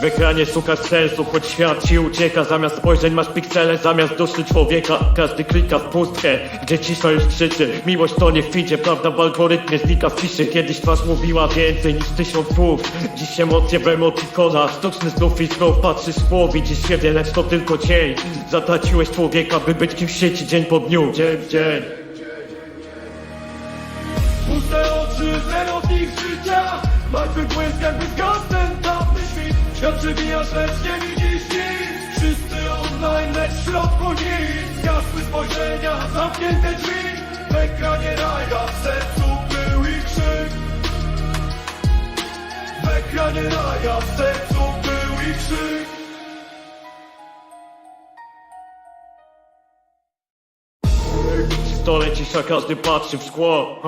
W ekranie szukasz sensu, choć świat ci ucieka. Zamiast spojrzeń masz piksele, zamiast duszy człowieka. Każdy klika w pustkę, gdzie cisza już krzyczy. Miłość to nie fidzie, prawda w algorytmie znika w ciszy Kiedyś twarz mówiła więcej niż tysiąc słów. Dziś emocje w emotikona Sztuczny znów i znów patrzysz w szkło Widzisz siebie, lecz to tylko cień. Zatraciłeś człowieka, by być kim w sieci dzień po dniu. Dzień w dzień. Puste oczy, zero z nich życia. Martwy błysk jakby zgasł przebijasz, lecz nie widzisz nic. Wszyscy online, lecz w środku nic. Zgasły spojrzenia, zamknięte drzwi. W ekranie raja, w sercu był i krzyk. W ekranie raja, w sercu był i krzyk. W stole cisza, każdy patrzy w szkło.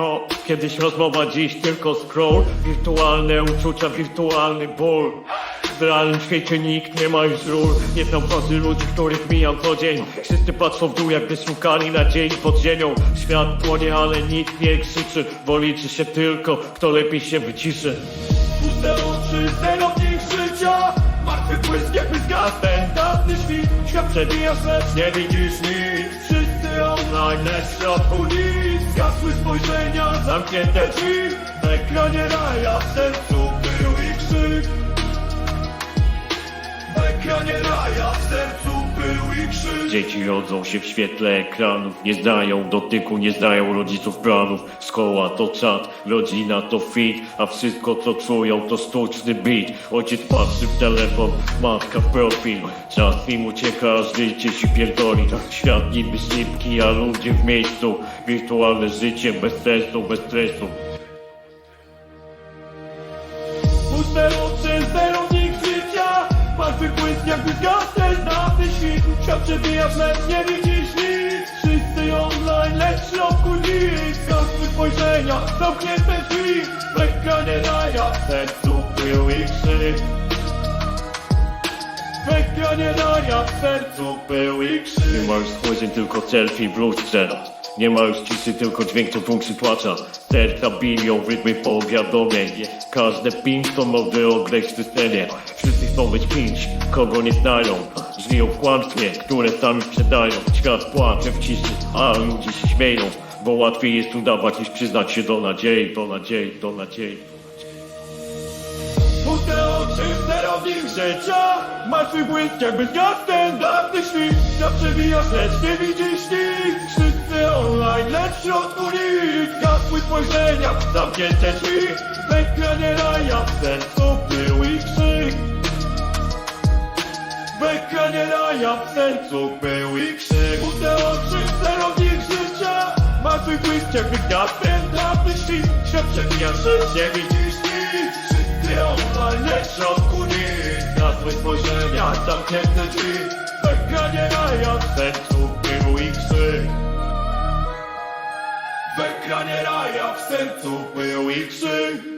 Kiedyś rozmowa, dziś tylko scroll. Wirtualne uczucia, wirtualny ból W realnym świecie nikt nie ma już ról. Nie znam fazy ludzi, których mijam co dzień. Wszyscy patrzą w dół, jakby szukali nadziei pod ziemią. Świat płonie, ale nikt nie krzyczy. Bo liczy się tylko, kto lepiej się wyciszy. Puste oczy, zero w nich życia. Martwy błysk jakby zgasł ten dawny świt. Świat przebijasz, lecz nie widzisz nic. Wszyscy online, lecz w środku nic. Zgasły spojrzenia, zamknięte drzwi. W ekranie raja, w sercu Raja, w sercu był i krzyk. Dzieci rodzą się w świetle ekranów Nie znają dotyku, nie znają rodziców planów. Szkoła to czat, rodzina to fit A wszystko co czują to sztuczny beat. Ojciec patrzy w telefon, matka w profil. Czas im ucieka, a życie się pierdoli. Świat niby szybki, a ludzie w miejscu. Wirtualne życie bez sensu, bez stresu jakby zgasł ten dawny świt Świat przebijasz, lecz nie widzisz nic. Wszyscy online, lecz w środku nic. Zgasły spojrzenia, zamknięte drzwi. W ekranie raja, w sercu był i krzyk. W ekranie raja, w sercu był i krzyk. Nie ma już spojrzeń, tylko selfie w Nie ma już ciszy, tylko dźwięk co tłum przytłacza. Serca biją w rytmie powiadomień. Każde ping to nowy oględ w systemie Wszyscy chcą być kimś, kogo nie znają. Żyją w kłamstwie, które sami sprzedają. Świat płacze w ciszy, a ludzie się śmieją. Bo łatwiej jest udawać niż przyznać się do nadziei Do nadziei, do nadziei zero w nich życia Martwy błysk jakby zgasł ten dawny świt. Świat przebijasz, lecz nie widzisz nic Wszyscy online, lecz w środku nic Zgasły spojrzenia, zamknięte drzwi. W ekranie raja, w sercu był i krzyk. W ekranie raja, w sercu był i krzyk. Puste oczy, nich życia. Martwy błysk jakby zgasł ten dawny świt. Świat przebijasz, lecz nie widzisz nic Wszyscy online, lecz w środku nic Zgasły spojrzenia, zamknięte drzwi. W ekranie raja, w sercu był i krzyk. W raja, w sercu był i krzyk